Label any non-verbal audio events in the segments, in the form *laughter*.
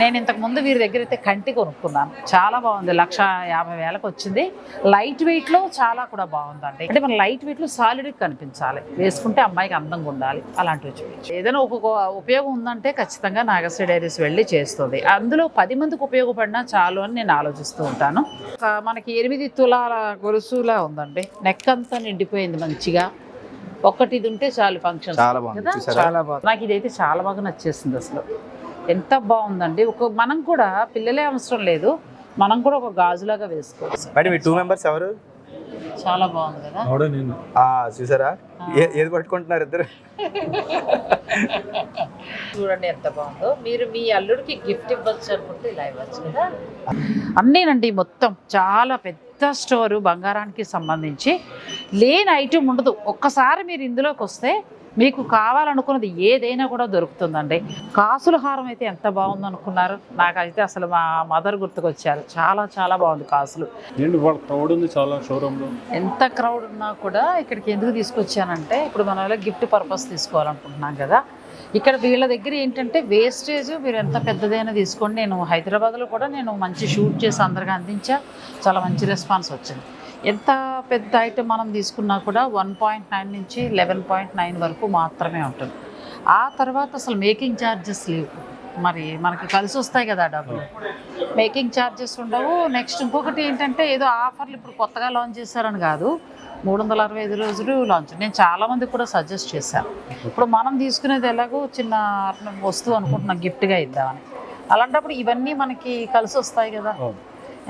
నేను ఇంతకు ముందు వీరి దగ్గర అయితే కంటి కొనుక్కున్నాను. చాలా బాగుంది. లక్ష యాభై వేలకు వచ్చింది. లైట్ వెయిట్లో చాలా కూడా బాగుందండి. అంటే మన లైట్ వెయిట్లో సాలిడ్ కనిపించాలి. వేసుకుంటే అమ్మాయికి అందంగా ఉండాలి. అలాంటివి చూపించి. ఏదైనా ఒక ఉపయోగం ఉందంటే ఖచ్చితంగా నాగశ్రీ డైరీస్ వెళ్ళి చేస్తుంది. అందులో పది మందికి ఉపయోగపడినా చాలు అని నేను ఆలోచిస్తూ ఉంటాను. మనకి ఎనిమిది తులాల గొలుసులా ఉందండి. నెక్ అంతా నిండిపోయింది మంచిగా. ఒక్కటి ఇది ఉంటే చాలు ఫంక్షన్? చాలా బాగుంది. నాకు ఇదైతే చాలా బాగా నచ్చేసింది అసలు. ఎంత బాగుందండి. ఒక మనం కూడా పిల్లలే అవసరం లేదు. మనం కూడా ఒక గాజులాగా వేసుకోవచ్చు. మేడం మీ టూ మెంబర్స్ ఎవరు? చాలా బాగుంది కదా. ఆవిడ నేను. ఆ, చూసారా? ఏది పట్టుకుంటున్నారు ఇద్దరు? చూడండి ఎంత బాగుందో. మీరు మీ అల్లుడికి గిఫ్ట్ ఇవ్వచ్చు అనుకుంటే ఇలా ఇవ్వచ్చు కదా. అన్నీనండి మొత్తం చాలా పెద్ద స్టోరు బంగారానికి సంబంధించి. లేని ఐటెం ఉండదు. ఒక్కసారి మీరు ఇందులోకి వస్తే మీకు కావాలనుకున్నది ఏదైనా కూడా దొరుకుతుందండి. కాసుల హారం అయితే ఎంత బాగుంది అనుకున్నారు నాకైతే అసలు మా మదర్ గుర్తుకొచ్చారు. చాలా చాలా బాగుంది కాసులు. క్రౌడ్ ఉంది చాలా షోరూంలో ఎంత క్రౌడ్ ఉన్నా కూడా ఇక్కడికి ఎందుకు తీసుకొచ్చానంటే ఇప్పుడు మన గిఫ్ట్ పర్పస్ తీసుకోవాలనుకుంటున్నాం కదా. ఇక్కడ వీళ్ళ దగ్గర ఏంటంటే వేస్టేజ్ మీరు ఎంత పెద్దదైనా తీసుకోండి. నేను హైదరాబాద్లో కూడా నేను మంచి షూట్ చేసి అందరికీ అందించా. చాలా మంచి రెస్పాన్స్ వచ్చింది. ఎంత పెద్ద ఐటెం మనం తీసుకున్నా కూడా వన్ పాయింట్ నైన్ నుంచి లెవెన్ పాయింట్ నైన్ వరకు మాత్రమే ఉంటుంది. ఆ తర్వాత అసలు మేకింగ్ ఛార్జెస్ లేవు. మరి మనకి కలిసి వస్తాయి కదా డబ్బులు. మేకింగ్ ఛార్జెస్ ఉండవు. నెక్స్ట్ ఇంకొకటి ఏంటంటే ఏదో ఆఫర్లు ఇప్పుడు కొత్తగా లాంచ్ చేశారని కాదు. మూడు వందల అరవై ఐదు రోజులు లాంచ్ నేను చాలామంది కూడా సజెస్ట్ చేశాను ఇప్పుడు మనం తీసుకునేది ఎలాగో చిన్న వస్తువు అనుకుంటున్నాం గిఫ్ట్గా ఇద్దామని. అలాంటప్పుడు ఇవన్నీ మనకి కలిసి వస్తాయి కదా.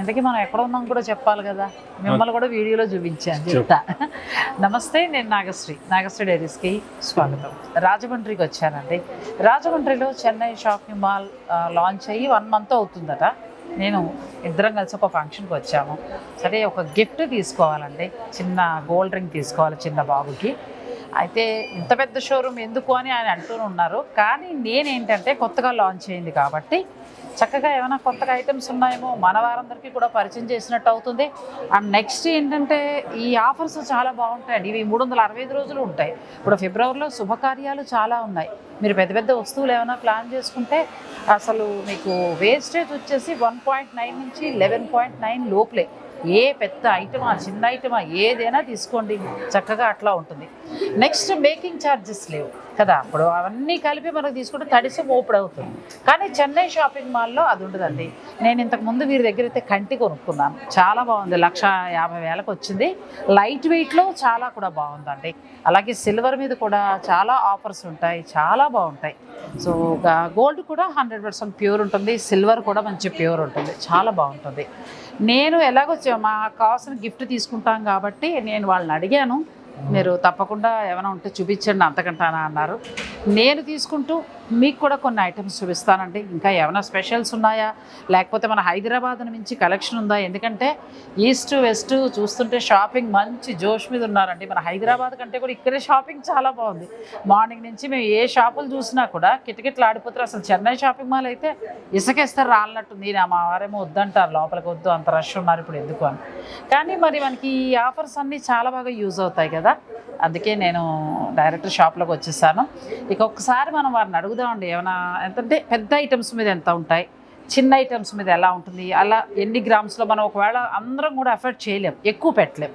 ఇంతకీ మనం ఎక్కడ ఉన్నాం కూడా చెప్పాలి కదా. మిమ్మల్ని కూడా వీడియోలో చూపించాను. చెప్తా. నమస్తే నేను నాగశ్రీ. నాగశ్రీ డైరీస్కి స్వాగతం. రాజమండ్రికి వచ్చానండి. రాజమండ్రిలో చెన్నై షాపింగ్ మాల్ లాంచ్ అయ్యి వన్ మంత్ అవుతుందట. నేను ఇద్దరం కలిసి ఒక ఫంక్షన్కి వచ్చాము. సరే ఒక గిఫ్ట్ తీసుకోవాలండి. చిన్న గోల్డ్ రింగ్ తీసుకోవాలి చిన్న బాబుకి. అయితే ఇంత పెద్ద షోరూమ్ ఎందుకు అని ఆయన అంటూ ఉన్నారు. కానీ నేనేంటంటే కొత్తగా లాంచ్ అయింది కాబట్టి చక్కగా ఏమైనా కొత్తగా ఐటమ్స్ ఉన్నాయేమో మన వారందరికీ కూడా పరిచయం చేసినట్టు అవుతుంది. అండ్ నెక్స్ట్ ఏంటంటే ఈ ఆఫర్స్ చాలా బాగుంటాయండి. ఇవి మూడు వందల అరవై ఐదు రోజులు ఉంటాయి. ఇప్పుడు ఫిబ్రవరిలో శుభకార్యాలు చాలా ఉన్నాయి. మీరు పెద్ద పెద్ద వస్తువులు ఏమైనా ప్లాన్ చేసుకుంటే అసలు మీకు వేస్టేజ్ వచ్చేసి వన్ పాయింట్ నైన్ నుంచి లెవెన్ పాయింట్ నైన్ లోపలే. ఏ పెద్ద ఐటమా చిన్న ఐటమా ఏదైనా తీసుకోండి. చక్కగా అట్లా ఉంటుంది. నెక్స్ట్ మేకింగ్ ఛార్జెస్ లేవు. కదా అప్పుడు అవన్నీ కలిపి మనకు తీసుకుంటే తడిసి మోపుడు అవుతుంది. కానీ చెన్నై షాపింగ్ మాల్లో అది ఉండదండి. నేను ఇంతకుముందు వీరి దగ్గర అయితే కంటి కొనుక్కున్నాను. చాలా బాగుంది. లక్ష యాభై వేలకు వచ్చింది. లైట్ వెయిట్లో చాలా కూడా బాగుందండి. అలాగే సిల్వర్ మీద కూడా చాలా ఆఫర్స్ ఉంటాయి. చాలా బాగుంటాయి. సో గోల్డ్ కూడా హండ్రెడ్ పర్సెంట్ ప్యూర్ ఉంటుంది. సిల్వర్ కూడా మంచి ప్యూర్ ఉంటుంది. చాలా బాగుంటుంది. నేను ఎలాగో మా మాకు కావాల్సిన గిఫ్ట్ తీసుకుంటాం కాబట్టి నేను వాళ్ళని అడిగాను. మీరు తప్పకుండా ఏమైనా ఉంటే చూపించండి అంతకంటానా అన్నారు. నేను తీసుకుంటూ మీకు కూడా కొన్ని ఐటమ్స్ చూపిస్తానండి. ఇంకా ఏమైనా స్పెషల్స్ ఉన్నాయా? లేకపోతే మన హైదరాబాద్ నుంచి కలెక్షన్ ఉందా? ఎందుకంటే ఈస్ట్ వెస్ట్ చూస్తుంటే షాపింగ్ మంచి జోష్ మీద ఉన్నారండి. మన హైదరాబాద్ కంటే కూడా ఇక్కడే షాపింగ్ చాలా బాగుంది. మార్నింగ్ నుంచి మేము ఏ షాపులు చూసినా కూడా కిటకిట్లు ఆడిపోతారు అసలు చెన్నై షాపింగ్ మాల్ అయితే ఇసుకేస్తారు రాలనట్టుంది నా మా వారేమో వద్దంటారు లోపలికి వద్దు అంత రష్ ఉన్నారు ఇప్పుడు ఎందుకు అని. కానీ మరి మనకి ఈ ఆఫర్స్ అన్నీ చాలా బాగా యూజ్ అవుతాయి కదా. అందుకే నేను డైరెక్ట్ షాప్లోకి వచ్చేసాను. ఇక ఒకసారి మనం వారిని అడుగుదామండి ఏమైనా ఎంతంటే పెద్ద ఐటమ్స్ మీద ఎంత ఉంటాయి? చిన్న ఐటమ్స్ మీద ఎలా ఉంటుంది? అలా ఎన్ని గ్రామ్స్లో మనం ఒకవేళ అందరం కూడా ఎఫర్ట్ చేయలేం ఎక్కువ పెట్టలేం.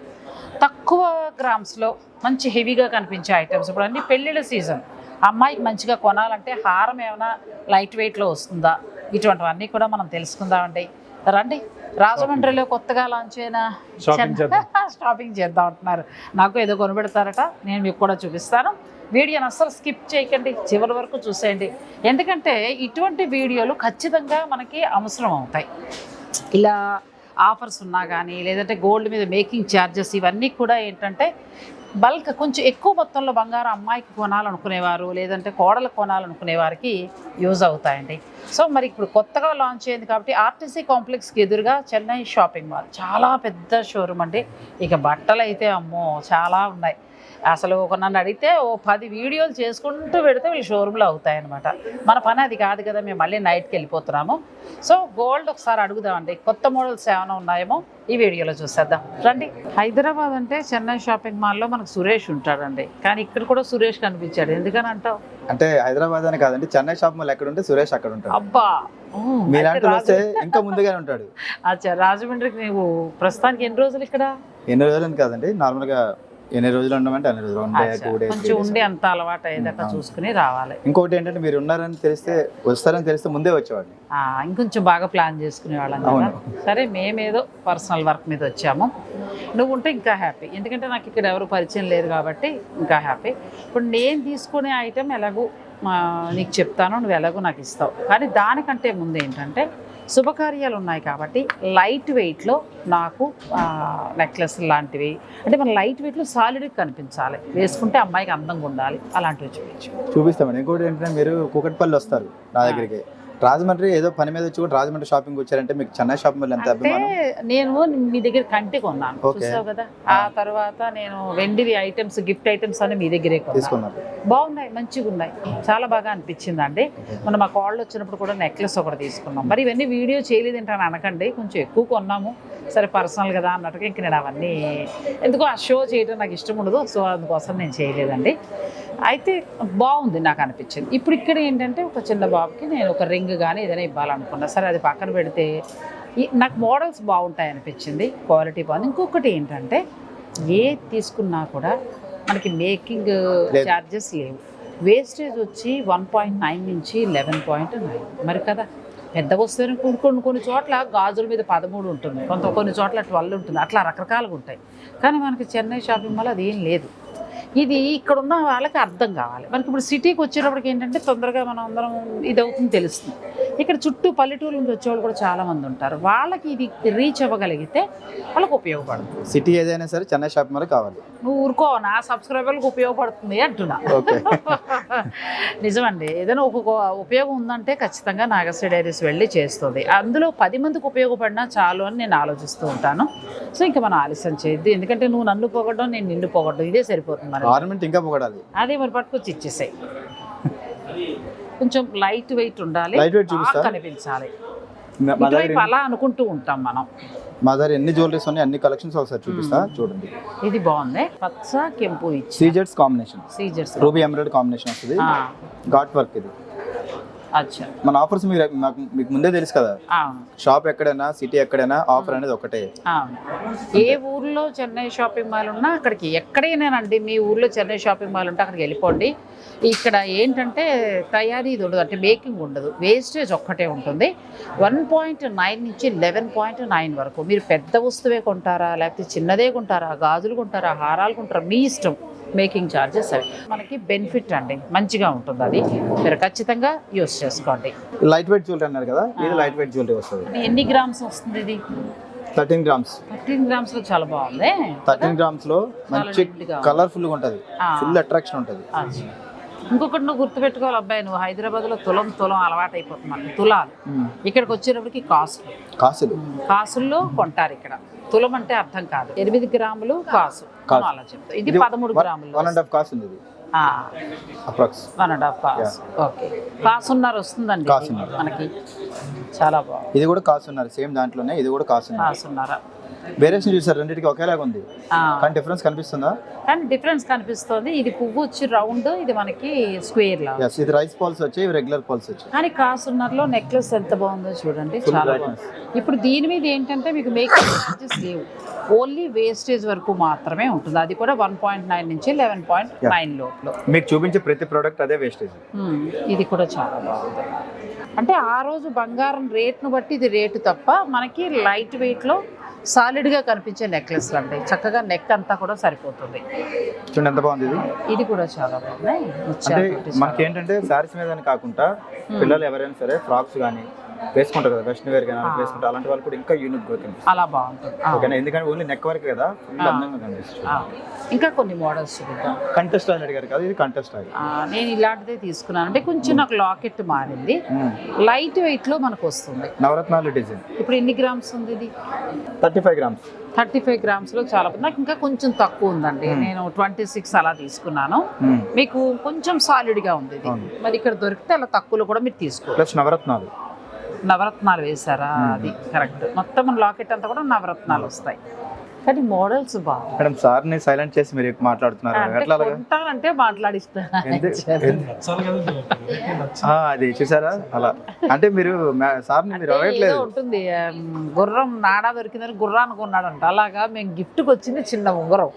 తక్కువ గ్రామ్స్లో మంచి హెవీగా కనిపించే ఐటమ్స్ ఇప్పుడు అన్ని పెళ్ళిళ్ళ సీజన్. అమ్మాయికి మంచిగా కొనాలంటే హారం ఏమైనా లైట్ వెయిట్లో వస్తుందా? ఇటువంటివన్నీ కూడా మనం తెలుసుకుందామండి. రండి. రాజమండ్రిలో కొత్తగా లాంచ్ అయిన. షాపింగ్ *laughs* చేద్దాం అంటున్నారు. నాకు ఏదో కొనిపెడతారట నేను మీకు కూడా చూపిస్తాను. వీడియోని అస్సలు స్కిప్ చేయకండి చివరి వరకు చూసేయండి. ఎందుకంటే ఇటువంటి వీడియోలు ఖచ్చితంగా మనకి అవసరం అవుతాయి. ఇలా ఆఫర్స్ ఉన్నా కానీ లేదంటే గోల్డ్ మీద మేకింగ్ ఛార్జెస్ ఇవన్నీ కూడా ఏంటంటే బల్క్ కొంచెం ఎక్కువ మొత్తంలో బంగారం అమ్మాయికి కొనాలనుకునేవారు లేదంటే కోడలు కొనాలనుకునే వారికి యూజ్ అవుతాయండి. సో మరి ఇప్పుడు కొత్తగా లాంచ్ అయింది కాబట్టి ఆర్టీసీ కాంప్లెక్స్కి ఎదురుగా చెన్నై షాపింగ్ మాల్. చాలా పెద్ద షోరూమ్ అండి. ఇక బట్టలు అయితే అమ్మో చాలా ఉన్నాయి. అసలు ఒక నన్ను అడిగితే ఓ పది వీడియోలు చేసుకుంటూ పెడితే వీళ్ళు షోరూంలో అవుతాయన్నమాట. మన పని అది కాదు కదా మేము మళ్ళీ నైట్కి వెళ్ళిపోతున్నాము. సో గోల్డ్ ఒకసారి అడుగుదామండి కొత్త మోడల్స్ ఏమైనా ఉన్నాయేమో ఈ వీడియోలో చూసేద్దాం. రండి. హైదరాబాద్ అంటే చెన్నై షాపింగ్ మాల్లో మనకు సురేష్ ఉంటాడండి. కానీ ఇక్కడ కూడా సురేష్ కనిపించాడు. ఎందుకని అంటావు? అంటే హైదరాబాద్ అని కాదండి చెన్నై షాప్ మాల్ ఎక్కడ ఉంటే సురేష్ అక్కడ ఉంటాడు. అబ్బా! మీలాంటి వస్తే ఇంకా ముందుగానే ఉంటాడు. అచ్చా రాజమండ్రికి నువ్వు ప్రస్తుతానికి ఎన్ని రోజులు ఇక్కడ? ఎన్ని రోజులు అని కాదండి నార్మల్గా ఎన్ని రోజులు ఉండమంటే అన్ని రోజులు. వన్ డే అచ్చా, టూ డేస్ కొంచెం ఉండి అంత అలవాటు అయ్యేదాకా అవును. చూసుకుని రావాలి. ఇంకొకటి ఏంటంటే మీరు ఉన్నారని తెలిస్తే వస్తారని తెలిస్తే ముందే వచ్చేవాడిని. ఇంకొంచెం బాగా ప్లాన్ చేసుకునే వాళ్ళం కదా. సరే మేమేదో పర్సనల్ వర్క్ మీద వచ్చాము. నువ్వు ఉంటే ఇంకా హ్యాపీ ఎందుకంటే నాకు ఇక్కడ ఎవరు పరిచయం లేదు కాబట్టి ఇంకా హ్యాపీ ఇప్పుడు నేను తీసుకునే ఐటెం ఎలాగో నీకు చెప్తాను నువ్వు ఎలాగో నాకు ఇస్తావు. కానీ దానికంటే ముందు ఏంటంటే శుభకార్యాలు ఉన్నాయి కాబట్టి లైట్ వెయిట్లో నాకు నెక్లెస్ లాంటివి అంటే మన లైట్ వెయిట్లో సాలిడ్ కనిపించాలి. వేసుకుంటే అమ్మాయికి అందంగా ఉండాలి. అలాంటివి చూపించు. చూపిస్తామండి. ఇంకోటి ఏంటంటే మీరు కూకట్పల్లి వస్తారు నా దగ్గరికి. రాజమండ్రి ఏదో పని మీద వచ్చి కూడా రాజమండ్రి షాపింగ్ వచ్చారంటే మీకు చెన్నై షాపింగ్ ఎంత అభిమానం? నేను మీ దగ్గర కంటి కొన్నాను. చూసావు కదా? ఆ తర్వాత నేను వెండివి ఐటమ్స్ గిఫ్ట్ ఐటమ్స్ అన్ని మీ దగ్గరే కొన్నాను తీసుకున్నారు. బాగున్నాయి మంచిగా ఉన్నాయి. చాలా బాగా అనిపించింది అండి మొన్న మా కాళ్ళు వచ్చినప్పుడు కూడా నెక్లెస్ ఒకటి తీసుకున్నాం. మరి ఇవన్నీ వీడియో చేయలేదు ఏంటని అనకండి. కొంచెం ఎక్కువ కొన్నాము. సరే పర్సనల్ కదా అన్నట్టుగా ఇంక నేను అవన్నీ ఎందుకో ఆ షో చేయడం నాకు ఇష్టం ఉండదు. సో అందుకోసం నేను చేయలేదండి. అయితే బాగుంది నాకు అనిపించింది. ఇప్పుడు ఇక్కడ ఏంటంటే ఒక చిన్న బాబుకి నేను ఒక రింగ్ కానీ ఏదైనా ఇవ్వాలనుకున్నా. సరే అది పక్కన పెడితే నాకు మోడల్స్ బాగుంటాయి అనిపించింది క్వాలిటీ బాగుంది. ఇంకొకటి ఏంటంటే ఏ తీసుకున్నా కూడా మనకి మేకింగ్. ఛార్జెస్ లేవు. వేస్టేజ్ వచ్చి వన్ పాయింట్ నైన్ నుంచి లెవెన్ పాయింట్ నైన్ మరి కదా పెద్ద వస్తువుని కొన్ని కొన్ని కొన్ని చోట్ల గాజుల మీద పదమూడు ఉంటుంది. కొంత కొన్ని చోట్ల ట్వెల్వ్ ఉంటుంది. అట్లా రకరకాలుగా ఉంటాయి. కానీ మనకి చెన్నై షాపింగ్ మాల్ అది ఏం లేదు. ఇది ఇక్కడ ఉన్న వాళ్ళకి అర్థం కావాలి. మనకి ఇప్పుడు సిటీకి వచ్చేటప్పటికి ఏంటంటే తొందరగా మనం అందరం ఇది అవుతుంది తెలుస్తుంది. ఇక్కడ చుట్టూ పల్లెటూరు నుంచి వచ్చేవాళ్ళు కూడా చాలామంది ఉంటారు. వాళ్ళకి ఇది రీచ్ అవ్వగలిగితే వాళ్ళకి ఉపయోగపడుతుంది. సిటీ ఏదైనా సరే చెన్నై షాపింగ్ మాల్ కావాలి. నువ్వు ఊరుకో నా సబ్స్క్రైబర్లకు ఉపయోగపడుతుంది అంటున్నా. *laughs* నిజమండి. ఏదైనా ఒక ఉపయోగం ఉందంటే ఖచ్చితంగా నాగశ్రీ డైరీస్ వెళ్ళి చేస్తుంది. అందులో పది మందికి ఉపయోగపడినా చాలు అని నేను ఆలోచిస్తూ ఉంటాను. సో ఇంకా మనం ఆలస్యం చేయొద్దు. ఎందుకంటే నువ్వు నన్ను పొగడం నేను నిన్ను పొగడం ఇదే సరిపోతుంది మరి. ఇంకా పొగడాలి. అదే మరి పట్టుకొచ్చి ఇచ్చేసాయి. కొంచెం లైట్ వెయిట్ ఉండాలి? కనిపించాలి. అలా అనుకుంటూ ఉంటాం మనం. మా దగ్గర ఎన్ని జ్యువెలరీస్ ఉన్నాయి అన్ని కలెక్షన్స్ ఒకసారి చూపిస్తా చూడండి. ఇది బాగుంది. పచ్చ కెంపు ఇచ్చి సీజెట్స్ కాంబినేషన్ సీజర్స్ రూబీ ఎంబ్రాయిడ్ కాంబినేషన్ వస్తుంది. ఘాట్ వర్క్ ఇది. మన ఆఫర్స్ మీరు మాకు మీకు ముందే తెలుసు కదా. షాప్ ఎక్కడైనా సిటీ ఎక్కడైనా ఆఫర్ అనేది ఒకటే. ఏ ఊర్లో చెన్నై షాపింగ్ మాల్ ఉన్నా అక్కడికి ఎక్కడైనానండి మీ ఊర్లో చెన్నై షాపింగ్ మాల్ ఉంటే అక్కడికి వెళ్ళిపోండి. ఇక్కడ ఏంటంటే తయారీ ఇది ఉండదు. అంటే మేకింగ్ ఉండదు. వేస్టేజ్ ఒక్కటే ఉంటుంది. వన్ పాయింట్ నైన్ నుంచి లెవెన్ పాయింట్ నైన్ వరకు మీరు పెద్ద వస్తువే కొంటారా? లేకపోతే చిన్నదే కొంటారా? గాజులు కొంటారా? హారాలు కొంటారా? మీ ఇష్టం. మేకింగ్ ఛార్జెస్ అవి. మనకి బెనిఫిట్ అండి. మంచిగా ఉంటుంది అది. మీరు ఖచ్చితంగా యూస్ చేసుకోండి. లైట్ వెయిట్ జ్యువెలరీ అన్నారు కదా? ఇది లైట్ వెయిట్ జ్యువెలరీ వస్తుంది ఎన్ని గ్రామ్స్ వస్తుంది ఇది? Thirteen grams. థర్టీన్ గ్రామ్స్లో చాలా బాగుంది. థర్టీన్ గ్రామ్స్లో మంచి. కలర్ఫుల్గా ఉంటది. ఫుల్ అట్రాక్షన్ ఉంటది. ఇంకొకటి నువ్వు గుర్తుపెట్టుకోవాలి అబ్బాయి. నువ్వు హైదరాబాద్లో తులం తులం అలవాటు అయిపోతున్నాను తులాలు. ఇక్కడికి వచ్చేటప్పటికి కాసు కాసులు. కాసుల్లో కొంటారు ఇక్కడ. తులం అంటే అర్థం కాదు. ఎనిమిది గ్రాములు కాసు. ఇది పదమూడు గ్రాములు. వన్ అండ్ హాఫ్ కాసు ఉంది వన్ అండ్ హాఫ్ కాసు. ఓకే. కాసున్నర వస్తుందండి కాసున్నర. మనకి. చాలా బాగుంది. ఇది కూడా కాసు ఉన్నారు సేమ్ దాంట్లోనే ఇది కూడా కాసు ఉన్నారు కాసున్నర. వేరియేషన్ చూసారు రెండింటికి ఒకేలాగా ఉంది. కానీ డిఫరెన్స్ కనిపిస్తుందా? కానీ డిఫరెన్స్ కనిపిస్తుంది. ఇది పువ్వు వచ్చి రౌండ్ ఇది మనకి స్క్వేర్ లా. ఇది రైస్ పాల్స్ వచ్చాయి ఇవి రెగ్యులర్ పాల్స్ వచ్చాయి కానీ కాసున్నర్లో నెక్లెస్ ఎంత బాగుందో చూడండి చాలా ఇప్పుడు దీని మీద ఏంటంటే మీకు మేకింగ్ ఛార్జెస్ లేవు. ఓన్లీ వేస్టేజ్ వరకు మాత్రమే ఉంటుంది. అది కూడా వన్ పాయింట్ నైన్ నుంచి లెవెన్ పాయింట్ నైన్ లోపల. మీకు చూపించే ప్రతి ప్రోడక్ట్ అదే వేస్టేజ్. ఇది కూడా చాలా బాగుంది. అంటే ఆ రోజు బంగారం రేట్ను బట్టి ఇది రేటు తప్ప మనకి లైట్ వెయిట్లో సాలిడ్గా కనిపించే నెక్లెస్లు అండి. చక్కగా నెక్ అంతా కూడా సరిపోతుంది. చూడండి ఎంత బాగుంది ఇది. ఇది కూడా చాలా చాలా మనకి ఏంటంటే శారీస్ మీద కాకుండా పిల్లలు ఎవరైనా సరే ఫ్రాక్స్ కానీ వేసుకుంటారు కదా వెస్ట్రన్ వేర్ కానీ వేసుకుంటారు అలాంటి వాళ్ళు కూడా ఇంకా యూనిక్గా కనిపిస్తుంది అలా బాగుంటుంది. ఓకేనా? ఎందుకంటే ఓన్లీ నెక్ వరకు కదా ఫుల్ అందంగా కనిపిస్తుంది. ఆ. ఇంకా కొన్ని మోడల్స్ చూద్దాం. కంటెస్ట్ స్టైల్ అడిగారు కదా ఇది కంటెస్ట్ నేను ఇలాంటిదే తీసుకున్నాను. అంటే కొంచెం నాకు లాకెట్ మారింది. లైట్ వెయిట్లో మనకు వస్తుంది. నవరత్నాలు డిజైన్ ఇప్పుడు ఎన్ని గ్రామ్స్ ఉంది ఇది? Thirty five grams thirty five గ్రామ్స్లో చాలా నాకు ఇంకా కొంచెం తక్కువ ఉందండి. నేను ట్వంటీ సిక్స్ అలా తీసుకున్నాను. మీకు కొంచెం సాలిడ్గా ఉంది ఇది. మరి ఇక్కడ దొరికితే అలా తక్కువలో కూడా మీరు తీసుకోవచ్చు. ప్లస్ నవరత్నాలు. నవరత్నాలు వేశారా? అది కరెక్ట్. మొత్తం లాకెట్ అంతా కూడా నవరత్నాలు వస్తాయి. కానీ మోడల్స్ బాగుంది మేడం సార్ని సైలెంట్ చేసి మీరు మాట్లాడుతున్నారు అంటే ఎట్లా మాట్లాడిస్తాను. ఆ, అది చూసారా? అలా. అంటే మీరు సార్ని మీరు అంటే ఉంటుంది గుర్రం నాడా దొరికిందని గుర్రాన్ని కొన్నాడంట. అలాగా మేము గిఫ్ట్కి వచ్చింది చిన్న ఉంగరం.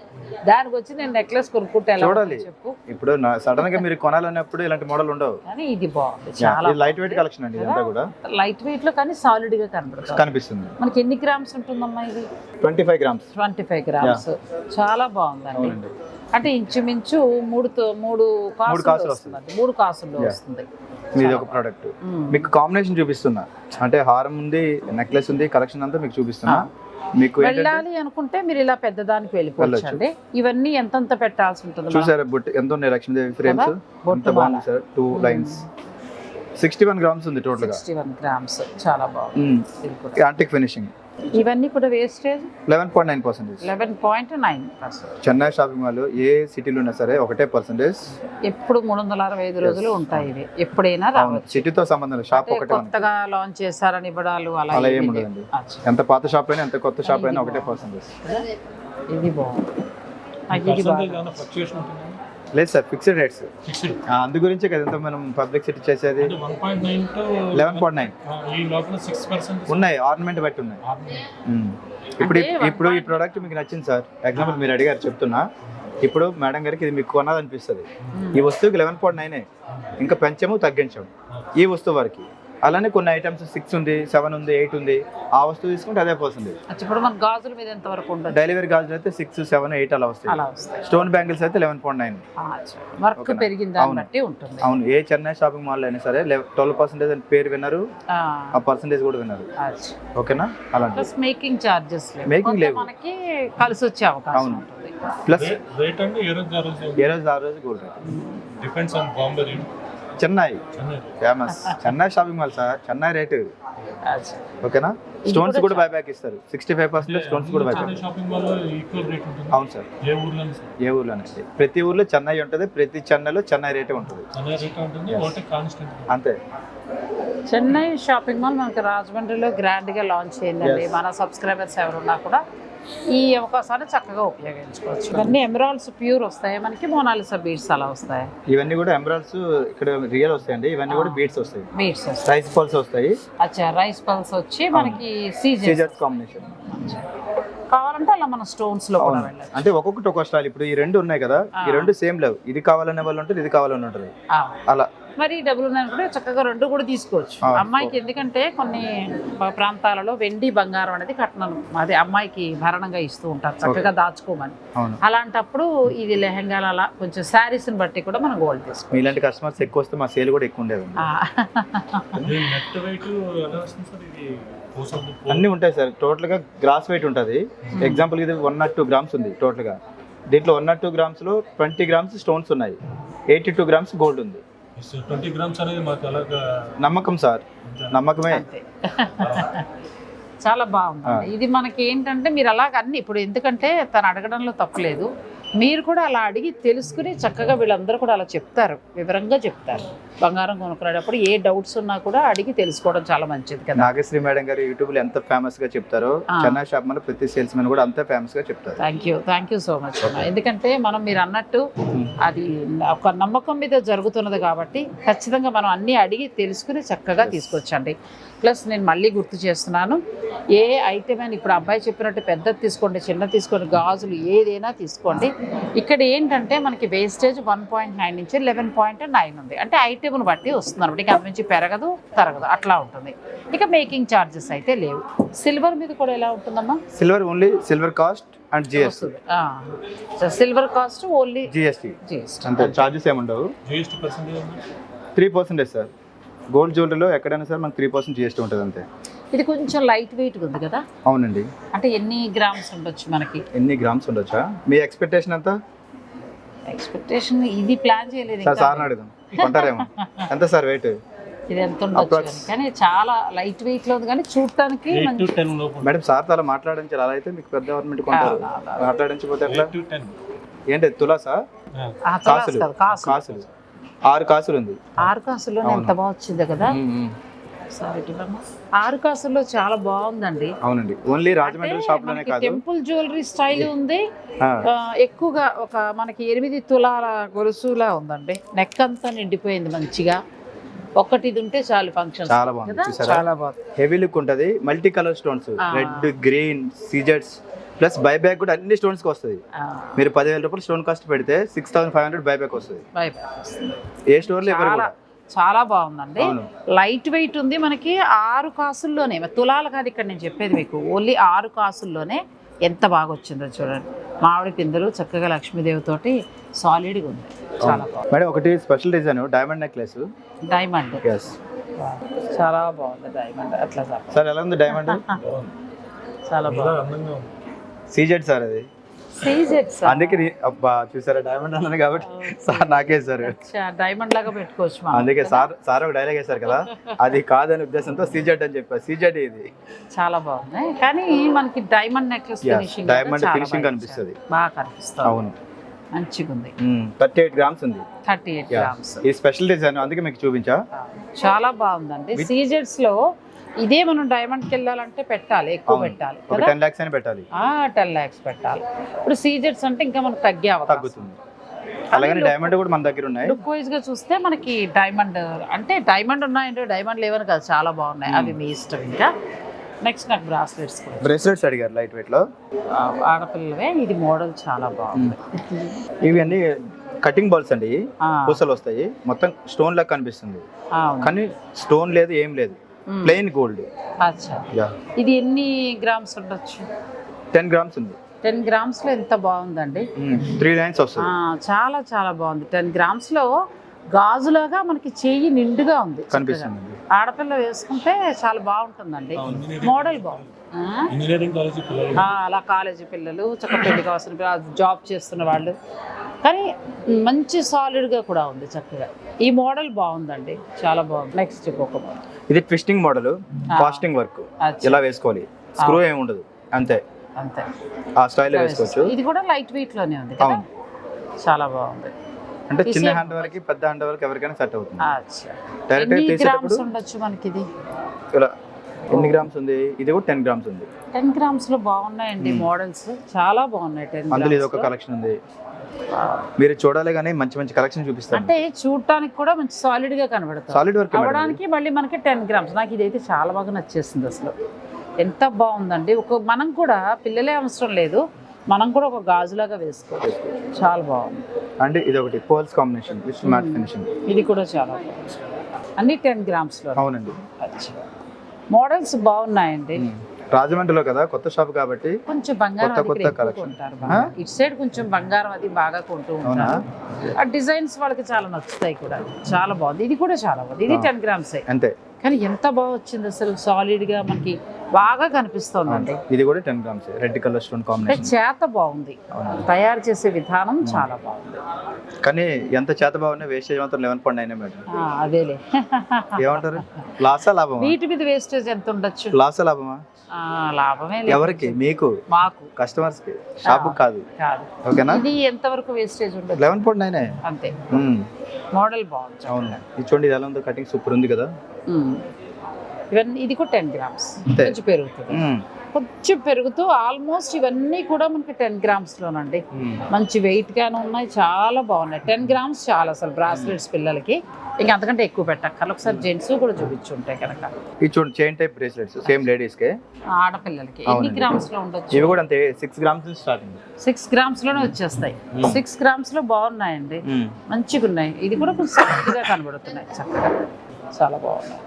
దానికి వచ్చి నేను నెక్లెస్ కొనుక్కుంటే చూడాలి. చెప్పు. ఇప్పుడు సడన్గా మీరు కొనాలన్నప్పుడు ఇలాంటి మోడల్ ఉండవు. కానీ ఇది బాగుంది చాలా లైట్ వెయిట్ కలెక్షన్ అండి ఇదంతా కూడా. లైట్ వెయిట్లో కానీ సాలిడ్గా కనబడుతుంది. కనిపిస్తుంది. మనకి ఎన్ని గ్రామ్స్ ఉంటుందమ్మా ఇది? Twenty five grams. Twenty five grams. చాలా బాగుందండి. అంటే ఇంచుమించు మూడు మూడు కాసులు వస్తుందండి మూడు కాసుల్లో వస్తుంది. ఇది ఒక ప్రోడక్ట్. మీకు కాంబినేషన్ చూపిస్తున్నా. అంటే హారం ఉంది నెక్లెస్ ఉంది కలెక్షన్ అంతా మీకు చూపిస్తున్నా. మీకు వెళ్ళాలి అనుకుంటే మీరు ఇలా పెద్దదానికి వెళ్ళిపోవచ్చు అండి. ఇవన్నీ ఎంతెంత పెట్టాల్సి ఉంటుంది చూసారా బుట్ ఎంత ఉన్నాయి లక్ష్మీదేవి ఫ్రేమ్స్ బొట్టు ఎంత బాగుంది sir? Two lines sixty one grams ఉంది టోటల్ సిక్స్టీ వన్ గ్రామ్స్ చాలా బాగుంది. యాంటిక్ ఫినిషింగ్ ఇవన్నీ కూడా wastage eleven point nine percentage eleven point nine percent Chennai shopping mall ఏ సిటీలో ఉన్నా సరే ఒకటే పర్సెంటేజ్ ఎప్పుడు మూడు వందల అరవై ఐదు రోజులు ఉంటాయి ఇవి. ఎప్పుడైనా రావచ్చు. సిటీతో సంబంధం షాప్ ఒకటే కొత్తగా లాంచ్ చేశారని ఇవ్వడాలు అలా ఏమీ. ఉండదండి. ఎంత పాత షాప్ అయినా ఎంత కొత్త షాప్ అయినా ఒకటే పర్సెంటేజ్ ఇది బాగుంది. లేదు సార్ ఫిక్స్డ్ రేట్స్. అందు గురించే కదా ఎంత మనం పబ్లిక్ సిటీ చేసేది? అంటే 1.9 to లెవెన్ పాయింట్ నైన్ ఆ, ఈ లోపల సిక్స్ పర్సెంట్ ఉన్నాయి ఆర్నమెంట్ బట్టి ఉన్నాయి. ఇప్పుడు ఇప్పుడు ఈ ప్రోడక్ట్ మీకు నచ్చింది సార్. ఎగ్జాంపుల్ మీరు అడిగారు చెప్తున్నా. ఇప్పుడు మేడం గారికి ఇది మీకు కొనాలనిపిస్తుంది. ఈ వస్తువుకి లెవెన్ పాయింట్ నైన్ ఇంకా పెంచము తగ్గించము. ఈ వస్తువు వరకు. అలానే కొన్ని ఐటమ్స్ సిక్స్ ఉంది సెవెన్ ఉంది ఎయిట్ ఉంది. ఆ వస్తువు తీసుకుంటే అదే అచ్చా, ఇప్పుడు మన గాజుల మీద ఎంత వరకు ఉండదు డెలివరీ గాజులు అయితే సిక్స్ సెవెన్ ఎయిట్ అలా వస్తాయి. అలా వస్తాయి. స్టోన్ బ్యాంగిల్స్ అయితే లెవెన్ పాయింట్ నైన్ అచ్చా. వర్క్ అవును. బట్టి ఉంటుంది. అవును. ఏ చెన్నై షాపింగ్ మాల్ అయినా సరే ట్వెల్వ్ పర్సెంటేజ్ అని పేరు విన్నారు. ఆ, ఆ పర్సెంటేజ్ కూడా విన్నారు. అచ్చా. ఓకేనా? అలాంటి మేకింగ్ చార్జెస్ Making లేవు. మనకి కలిసి వచ్చే అవకాశం అవును. ఉంటుంది. ప్లస్ రేట్ అంటే ఏ రోజు ఆ రోజు? ఏ రోజు ఆ రోజు rate depends on Bombay rate Chennai. Famous Chennai shopping *laughs* mall sir. Chennai rate. ఓకేనా? స్టోన్స్ కూడా బైబ్యాక్ ఇస్తారు. సిక్స్టీ ఫైవ్ పర్సెంట్ స్టోన్స్ కూడా buyback Chennai shopping mall equal rate ఉంటుంది. అవును సార్. ఏ ఊర్లో సార్. ఏ ఊర్లోనే. ప్రతి ఊర్లో చెన్నై ఉంటుంది ప్రతి చెన్నైలో చెన్నై రేటే ఉంటుంది. చెన్నై రేట్ ఉంటుంది ఒకటి కాన్స్టెంట్ అంతే. చెన్నై షాపింగ్ మాల్ మనకి రాజమండ్రిలో గ్రాండ్గా లాంచ్ అయిందండి. మన సబ్స్క్రైబర్స్ ఎవరున్నా కూడా ఈ అవకాశాన్ని చక్కగా ఉపయోగించుకోవచ్చు. ఇవన్నీ ఎమరాల్డ్స్ ప్యూర్ వస్తాయి. మనకి మోనాలిసా బీడ్స్ అలా వస్తాయి. ఇవన్నీ కూడా ఎమరాల్డ్స్ ఇక్కడ రియల్ వస్తాయండి. ఇవన్నీ కూడా బీట్స్ వస్తాయి. బీడ్స్ రైస్ పల్స్ వస్తాయి. అచ్చా రైస్ పల్స్ వచ్చి మనకి సీజర్స్. కాంబినేషన్. కావాలంటే అలా మన స్టోన్స్లో అంటే ఒక్కొక్కటి ఒక్కో స్టైల్. ఇప్పుడు ఈ రెండు ఉన్నాయి కదా. ఈ రెండు సేమ్ లేవు. ఇది కావాలనే వాళ్ళు ఉంటుంది ఇది కావాలని ఉంటుంది అలా మరి డబ్బులు కూడా చక్కగా రెండు కూడా తీసుకోవచ్చు. అమ్మాయికి ఎందుకంటే కొన్ని ప్రాంతాలలో వెండి బంగారం అనేది కట్నం. అదే అమ్మాయికి భరణంగా ఇస్తూ ఉంటారు చక్కగా దాచుకోమని. అలాంటప్పుడు ఇది లెహంగాలు అలా కొంచెం శారీస్ని బట్టి కూడా మనం గోల్డ్ తీసుకోవాలి మీలాంటి కస్టమర్స్ ఎక్కువ వస్తే మా సేల్ కూడా ఎక్కువ ఉండేది అన్నీ ఉంటాయి సార్. టోటల్గా గ్రాస్ వెయిట్ ఉంటుంది. ఎగ్జాంపుల్ ఇది వన్ నాట్ టూ గ్రామ్స్ ఉంది టోటల్గా. దీంట్లో వన్ నాట్ టూ గ్రామ్స్లో ట్వంటీ గ్రామ్స్ స్టోన్స్ ఉన్నాయి. ఎయిటీ టూ గ్రామ్స్ గోల్డ్ ఉంది. ట్వంటీ గ్రామ్స్ అనేది మాకు అలాగా నమ్మకం సార్. నమ్మకమే. చాలా బాగుంది ఇది మనకి ఏంటంటే మీరు అలాగ అన్ని ఇప్పుడు ఎందుకంటే తను అడగడంలో తప్పులేదు మీరు కూడా అలా అడిగి తెలుసుకుని చక్కగా వీళ్ళందరూ కూడా అలా చెప్తారు. వివరంగా చెప్తారు. బంగారం కొనుక్కునేటప్పుడు ఏ డౌట్స్ ఉన్నా కూడా అడిగి తెలుసుకోవడం చాలా మంచిది కదా. నాగశ్రీ మేడం గారు యూట్యూబ్లో ఎంత ఫేమస్గా చెప్తారో. చెన్నై షాప్ మన ప్రతి సేల్స్ మెన్ కూడా అంతే ఫేమస్గా చెప్తారు. Thank you thank you so much ఎందుకంటే మనం మీరు అన్నట్టు అది ఒక నమ్మకం మీద జరుగుతున్నది కాబట్టి ఖచ్చితంగా మనం అన్నీ అడిగి తెలుసుకుని చక్కగా తీసుకొచ్చండి. ప్లస్ నేను మళ్ళీ గుర్తు చేస్తున్నాను ఏ ఐటమ్ అయినా ఇప్పుడు అబ్బాయి చెప్పినట్టు పెద్దది తీసుకోండి చిన్నది తీసుకోండి గాజులు ఏదైనా తీసుకోండి. ఇక్కడ ఏంటంటే మనకి వేస్టేజ్ వన్ పాయింట్ నైన్ నుంచి లెవెన్ పాయింట్ నైన్ ఉంది. అంటే ఐటమ్ని బట్టి వస్తుంది అనమాట ఇక అంత నుంచి పెరగదు తరగదు. అట్లా ఉంటుంది. ఇక మేకింగ్ ఛార్జెస్ అయితే లేవు. సిల్వర్ మీద కూడా ఎలా ఉంటుందమ్మా? Silver only silver cost and GST silver cost only GST GST అంతే. చార్జెస్ ఏముండవు? GST percentage three percentage sir gold జ్యువెలరీలో ఎక్కడైనా సరే మనకు త్రీ పర్సెంట్ జిఎస్టీ ఉంటుంది అంతే ఇది కొంచెం లైట్ వెయిట్ ఉంది కదా? అవునండి. అంటే ఎన్ని గ్రామ్స్ ఉండొచ్చు మనకి? ఎన్ని గ్రామ్స్ ఉండొచ్చా? మీ ఎక్స్పెక్టేషన్ ఎంత? ఎక్స్పెక్టేషన్ ఇది ప్లాన్ చేయలేదు సార్ ఇంకా. సార్ని అడుగుదాం. కొంటారేమో. *laughs* ఎంత సార్ వెయిట్ ఇది ఎంత ఉండొచ్చు. కానీ చాలా లైట్ వెయిట్లో ఉంది కానీ చూడటానికి మేడం సార్తో అలా మాట్లాడించాలి. అలా అయితే మీకు పెద్ద గవర్నమెంట్ కొంటారు. మాట్లాడించకపోతే ఎట్లా? ఏంటి తులాసా ఆ, తులాస్ కాసులు. కాసులు. కాసులు. ఆరు కాసులు ఉంది. ఆరు కాసుల్లోనే ఎంత బాగా వచ్చింది కదా? ఆరు కాసుల్లో చాలా బాగుందండి. అవునండి. ఓన్లీ రాజమండ్రి షాప్లోనే కాదు. టెంపుల్ జ్యువెలరీ స్టైల్ ఉంది. ఆ, ఎక్కువగా ఒక మనకి ఎనిమిది తులాల గొలుసులా ఉందండి. నెక్ అంతా నిండిపోయింది మంచిగా. ఒక్కటి ఇది ఉంటే చాలు ఫంక్షన్ చాలా బాగుంది. చాలా బాగుంది. హెవీ లుక్ ఉంటది. Multi colour stones. Red green సీజెట్స్ plus buy back కూడా అన్ని స్టోన్స్కి వస్తుంది. ఆ, మీరు పదివేల రూపాయలు స్టోన్ కాస్ట్ పెడితే six thousand five hundred buy back వస్తుంది. ఏ స్టోర్లో ఎవరు కూడా చాలా బాగుందండి. లైట్ వెయిట్ ఉంది మనకి ఆరు కాసుల్లోనే. తులాలు కాదు ఇక్కడ నేను చెప్పేది మీకు. ఓన్లీ ఆరు కాసుల్లోనే ఎంత బాగా వచ్చిందో చూడండి. మామిడి పిందెలు చక్కగా లక్ష్మీదేవి తోటి సాలిడ్గా ఉంది చాలా బాగుంది. మేడం ఒకటి special design diamond necklace diamond చాలా బాగుంది డైమండ్ అట్లా. సార్. ఎలా ఉంది డైమండ్ *laughs* చాలా బాగుంది. సీజెడ్ సార్ అది. అందుకే అబ్బా చూసారా డైమండ్ అన్నాను కాబట్టి సార్ నాకే సార్. డైమండ్ లాగా పెట్టుకోవచ్చు అందుకే సార్ సార్ ఒక డైలాగ్ వేశారు కదా అది కాదనే ఉద్దేశంతో సీజెడ్ అని చెప్పారు. సీజెడ్ ఇది. చాలా బాగుంది. కానీ మనకి డైమండ్ నెక్లెస్ Yeah, ఫినిషింగ్ కనిపిస్తది. బాగా కనిపిస్తుంది. అవును. మంచిగా ఉంది. థర్టీ ఎయిట్ గ్రామ్స్ ఉంది. Thirty eight. గ్రామ్స్ ఈ స్పెషల్ డిజైన్ అందుకే మీకు చూపించా. చాలా బాగుందండి. సీజెడ్స్లో ఇదే మనం డైమండ్కి వెళ్ళాలంటే పెట్టాలి ఎక్కువ. పెట్టాలి టెన్ లాక్స్ అని పెట్టాలి. టెన్ ల్యాక్స్ పెట్టాలి. ఇప్పుడు సీజెడ్స్ అంటే ఇంకా మనకు తగ్గే తగ్గుతుంది. అలాగని డైమండ్ కూడా మన దగ్గర ఉన్నాయి. లుక్ వైజ్గా చూస్తే మనకి డైమండ్ అంటే డైమండ్ ఉన్నాయంటే డైమండ్ లేవని కాదు చాలా బాగున్నాయి. అవి మీ ఇష్టం ఇంకా. నెక్స్ట్ నాకు బ్రాస్లెట్స్ బ్రేస్లెట్స్ అడిగారు లైట్ వెయిట్లో. ఆడపిల్లవే ఇది మోడల్ చాలా బాగుంది. ఇవి అన్ని కటింగ్ బాల్స్ అండి. పూసలు వస్తాయి. మొత్తం స్టోన్ లాగా కనిపిస్తుంది. కానీ స్టోన్ లేదు ఏం లేదు. ప్లెయిన్ గోల్డ్ అచ్చా. యా ఇది ఎన్ని గ్రామ్స్ ఉండొచ్చు? టెన్ గ్రామ్స్ ఉంది. టెన్ గ్రామ్స్లో ఎంత బాగుందండి? త్రీ లైన్స్ ఆ, వస్తుంది. చాలా చాలా బాగుంది. టెన్ గ్రామ్స్లో గాజులాగా మనకి చెయ్యి నిండుగా ఉంది. కనిపిస్తుంది. ఆడపిల్ల వేసుకుంటే చాలా బాగుంటుందండి. మోడల్ బాగుంది? ఇంజనీరింగ్ కాలేజ్ పిల్లలు. ఆ, అలా కాలేజీ పిల్లలు చక్కగా పెళ్ళి కావాల్సిన పిల్లలు, జాబ్ చేస్తున్న వాళ్ళు. కానీ మంచి సాలిడ్గా కూడా ఉంది చక్కగా. ఈ మోడల్ బాగుందండి. చాలా బాగుంది. Next model. ఇది ట్విస్టింగ్ మోడల్. Casting work. ఇలా వేసుకోవాలి? స్క్రూ ఏమి ఉండదు. అంతే. అంతే. ఆ స్టైల్లో వేసుకోవచ్చు. ఇది కూడా లైట్ వెయిట్లోనే ఉంది కదా? చాలా బాగుంది. అంటే చిన్న హ్యాండ్ వరకు పెద్ద హ్యాండ్ వరకు ఎవరికైనా సెట్ అవుతుంది. అచ్చా. డైరెక్ట్ తీసేటప్పుడు గ్రామ్స్ ఉండొచ్చు మనకి ఇది ఇలా ఎన్ని గ్రామ్స్ ఉంది? ఇది కూడా టెన్ గ్రామ్స్ ఉంది. టెన్ గ్రామ్స్లో బాగున్నాయండి మోడల్స్ చాలా బాగున్నాయి టెన్ అందులో ఇది ఒక కలెక్షన్ ఉంది. మీరు చూడాలి కానీ మంచి మంచి కలెక్షన్ చూపిస్తాను. అంటే చూడటానికి కూడా మంచి సాలిడ్గా కనబడుతుంది సాలిడ్ వర్క్ అవడానికి మళ్ళీ మనకి టెన్ గ్రామ్స్ నాకు ఇదైతే చాలా బాగా నచ్చేసింది అసలు. ఎంత బాగుందండి. ఒక మనం కూడా పిల్లలే అవసరం లేదు. మనం కూడా ఒక గాజులాగా వేసుకోవచ్చు. చాలా బాగుంది. అండ్ ఇది ఒకటి పోల్స్ కాంబినేషన్ విత్ మ్యాట్ ఫినిషింగ్ ఇది కూడా చాలా అన్ని టెన్ గ్రామ్స్లో అవునండి. మోడల్స్ బాగున్నాయండి. రాజమండ్రిలో కదా కొత్త షాప్ కాబట్టి కొంచెం బంగారం కొత్త. ఇటు సైడ్ కొంచెం బంగారం అది బాగా కొంటూ ఉంటారు. ఆ డిజైన్స్ వాళ్ళకి చాలా నచ్చుతాయి కూడా. చాలా బాగుంది. ఇది కూడా చాలా బాగుంది. ఇది టెన్ గ్రామ్స్. అంతే. కానీ ఎంత బాగా వచ్చింది అసలు? సాలిడ్గా మనకి బాగా కనిపిస్తోందండి. ఇది కూడా ten grams red colour stone combination. చేత బాగుంది. తయారు చేసే విధానం చాలా బాగుంది. కానీ ఎంత చేత బాగున్నా వేస్టేజ్ మాత్రం లెవెన్ పాయింట్ నైన్ మేడం. అదేలే. ఏమంటారు? లాసా లాభమా? వీటి మీద వేస్టేజ్ ఎంత ఉండొచ్చు? లాసా లాభమా? లాభమే ఎవరికి? మీకు? మాకు. కస్టమర్స్కి? షాప్ కాదు. కాదు. ఓకేనా? ఇది ఎంత వరకు వేస్టేజ్ ఉండదు లెవెన్ పాయింట్ నైన్ అంతే. మోడల్ బాగుంది. అవును. ఇది చూడండి ఇది ఎలా ఉందో కటింగ్ సూపర్ ఉంది కదా. ఇవన్నీ ఇది కూడా టెన్ గ్రామ్స్. కొంచెం పెరుగుతుంది. కొంచెం పెరుగుతూ ఆల్మోస్ట్ ఇవన్నీ కూడా మనకి టెన్ గ్రామ్స్లోనండి మ్మ్. మంచి వెయిట్ గానే ఉన్నాయి చాలా బాగున్నాయి. టెన్ గ్రామ్స్ చాలా అసలు బ్రాస్లెట్స్ పిల్లలకి. ఇంకా అంతకంటే ఎక్కువ పెట్టక్కర్లు. ఒకసారి జెంట్స్ కూడా చూపించుంటాయి కనుక. ఇది చూడండి చైన్ టైప్ బ్రేస్లెట్స్ సేమ్ లేడీస్కి? ఆడపిల్లలకి. ఎన్ని. గ్రామ్స్లో ఉండొచ్చు? ఇవి కూడా అంతే సిక్స్ గ్రామ్స్ స్టార్టింగ్ సిక్స్ గ్రామ్స్లోనే వచ్చేస్తాయి. సిక్స్ గ్రామ్స్లో బాగున్నాయండి. మంచిగా ఉన్నాయి ఇది కూడా కొంచెం కనబడుతున్నాయి. చక్కగా. చాలా బాగున్నాయి.